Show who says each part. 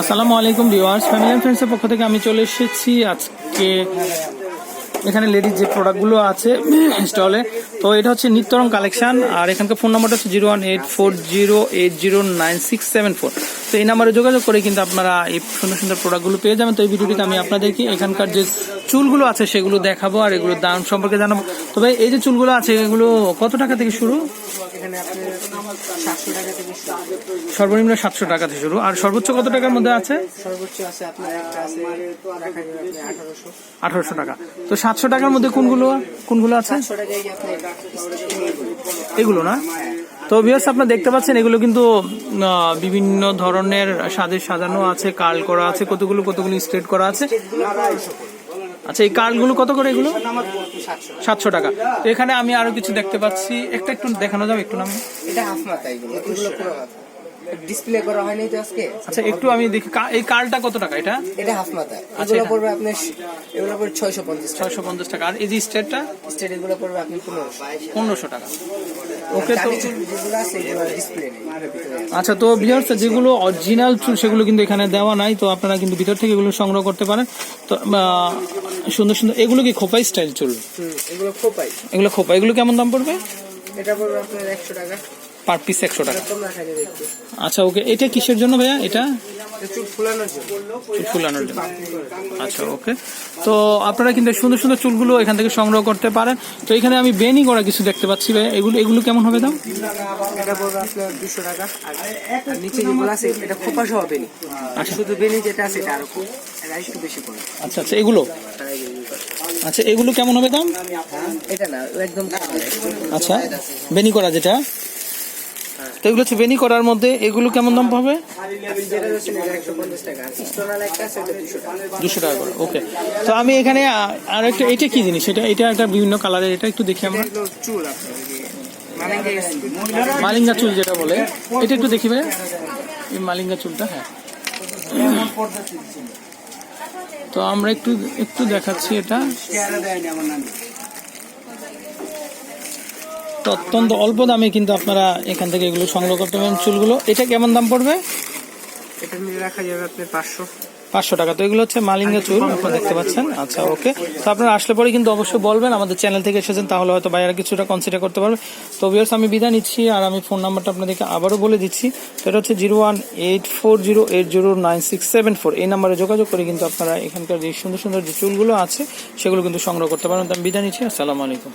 Speaker 1: আসসালামু আলাইকুম viewers family and ফ্রেন্ডসের পক্ষ থেকে আমি চলে এসেছি আজকে এখানে লেডিজ যে প্রোডাক্টগুলো আছে স্টলে তো এটা হচ্ছে নিত্যরং কালেকশন আর এখানকার ফোন নাম্বারটা হচ্ছে zero one eight four zero eight zero nine six seven four তো এই নাম্বারে যোগাযোগ করে কিন্তু আপনারা এই সুন্দর সুন্দর প্রোডাক্টগুলো পেয়ে যাবেন। তো এই ভিডিওটিতে আমি আপনাদেরকে এখানকার যে চুলগুলো আছে সেগুলো দেখাবো আর এগুলোর দাম সম্পর্কে জানাব। তবে এই যে চুলগুলো আছে, এগুলো কত টাকা থেকে শুরু। সর্বনিম্ন সাতশো টাকা থেকে শুরু। আর সর্বোচ্চ কত টাকার মধ্যে আছে?
Speaker 2: আঠারোশো
Speaker 1: টাকা। তো সাতশো টাকার মধ্যে কোনগুলো কোনগুলো আছে? এগুলো না? তো ভিউয়ার্স আপনারা দেখতে পাচ্ছেন, এগুলো কিন্তু বিভিন্ন ধরনের স্বাদে সাজানো আছে কার্ল করা আছে, কতগুলো কতগুলো স্ট্রেট করা আছে। আচ্ছা এই কার্ডগুলো কত করে এগুলো?
Speaker 2: সাতশো
Speaker 1: টাকা। এখানে আমি আরও কিছু দেখতে পাচ্ছি। একটা একটু দেখানো যাবে, একটু নাম।
Speaker 2: এটা হাফ মাথা এগুলো। ডিসপ্লে করা হয়নি তো আজকে।
Speaker 1: আচ্ছা একটু আমি দেখি এই কার্লটা কত টাকা এটা?
Speaker 2: এটা হাফ মাথা
Speaker 1: আচ্ছা,
Speaker 2: এগুলো পড়বে আপনার এগুলো পড়বে ছয়শো পঞ্চাশ টাকা।
Speaker 1: ছয়শো পঞ্চাশ টাকা। আর এই যে স্ট্রেটটা
Speaker 2: স্টেট এগুলো পড়বে আপনি পনেরোশো।
Speaker 1: পনেরোশো টাকা। ওকে তো। আচ্ছা তো ভিউয়ার্স যেগুলো অরিজিনাল চুল সেগুলো কিন্তু এখানে দেওয়া নাই তো আপনারা কিন্তু ভিতর থেকে এগুলো সংগ্রহ করতে পারেন। তো সুন্দর সুন্দর এগুলো কি খোপাই স্টাইল চুল?
Speaker 2: এগুলো খোপাই।
Speaker 1: এগুলো খোপা এগুলো কেমন দাম পড়বে?
Speaker 2: এটা পড়বে আপনার একশো টাকা।
Speaker 1: পার পিস একশো টাকা। আচ্ছা ওকে এটা কিসের জন্য ভাইয়া এটা?
Speaker 2: চুল ফুলানোর জন্য।
Speaker 1: আচ্ছা ওকে। তো আপনারা কিন্তু সুন্দর সুন্দর চুলগুলো এখান থেকে সংগ্রহ করতে পারেন। তো এখানে আমি বেনি করা কিছু দেখতে পাচ্ছি ভাইয়া। এগুলো এগুলো কেমন হবে দাম?
Speaker 2: এটা পড়বে আপনার দুশো টাকা। আর আর নিচে যেগুলো আছে এটা খোপা সহ বেনি। আর শুধু বেনি যেটা আছে এটা আরও এটা একটু বেশি পড়বে।
Speaker 1: আচ্ছা আচ্ছা এগুলো? আচ্ছা এগুলো কেমন হবে দাম?
Speaker 2: এটা না একদম
Speaker 1: আচ্ছা বেনি করা যেটা? তো এগুলো হচ্ছে বেনি করার মধ্যে এগুলো কেমন দাম
Speaker 2: ওটা দুশো টাকা
Speaker 1: করে, ওকে। তো আমি এখানে আর একটা, এটা কি জিনিস? এটা এটা একটা বিভিন্ন কালারের, এটা একটু দেখি আমরা। মালিঙ্গা চুল যেটা বলে। এটা একটু দেখি এই মালিঙ্গা চুলটা হ্যাঁ। তো আমরা একটু একটু দেখাচ্ছি এটা। তো অত্যন্ত অল্প দামে কিন্তু আপনারা এখান থেকে এগুলো সংগ্রহ করতে পারেন চুলগুলো। এটা কেমন দাম পড়বে?
Speaker 2: এটা নিয়ে রাখা যাবে আপনার পাঁচশো।
Speaker 1: পাঁচশো টাকা। তো এগুলো হচ্ছে মালিঙ্গা চুল আপনারা দেখতে পাচ্ছেন। আচ্ছা ওকে। তো আপনারা আসলে পরে কিন্তু অবশ্যই বলবেন আমাদের চ্যানেল থেকে এসেছেন তাহলে হয়তো বাইরে কিছুটা কনসিডার করতে পারবে। তো ভিউয়ার্স আমি বিদায় নিচ্ছি আর আমি ফোন নাম্বারটা আপনাদেরকে আবারও বলে দিচ্ছি। তো এটা হচ্ছে zero one eight four zero eight zero nine six seven four. এই নাম্বারে যোগাযোগ করে কিন্তু আপনারা এখানকার যে সুন্দর সুন্দর যে চুলগুলো আছে সেগুলো কিন্তু সংগ্রহ করতে পারেন। তো আমি বিদায় নিচ্ছি আসসালামু আলাইকুম।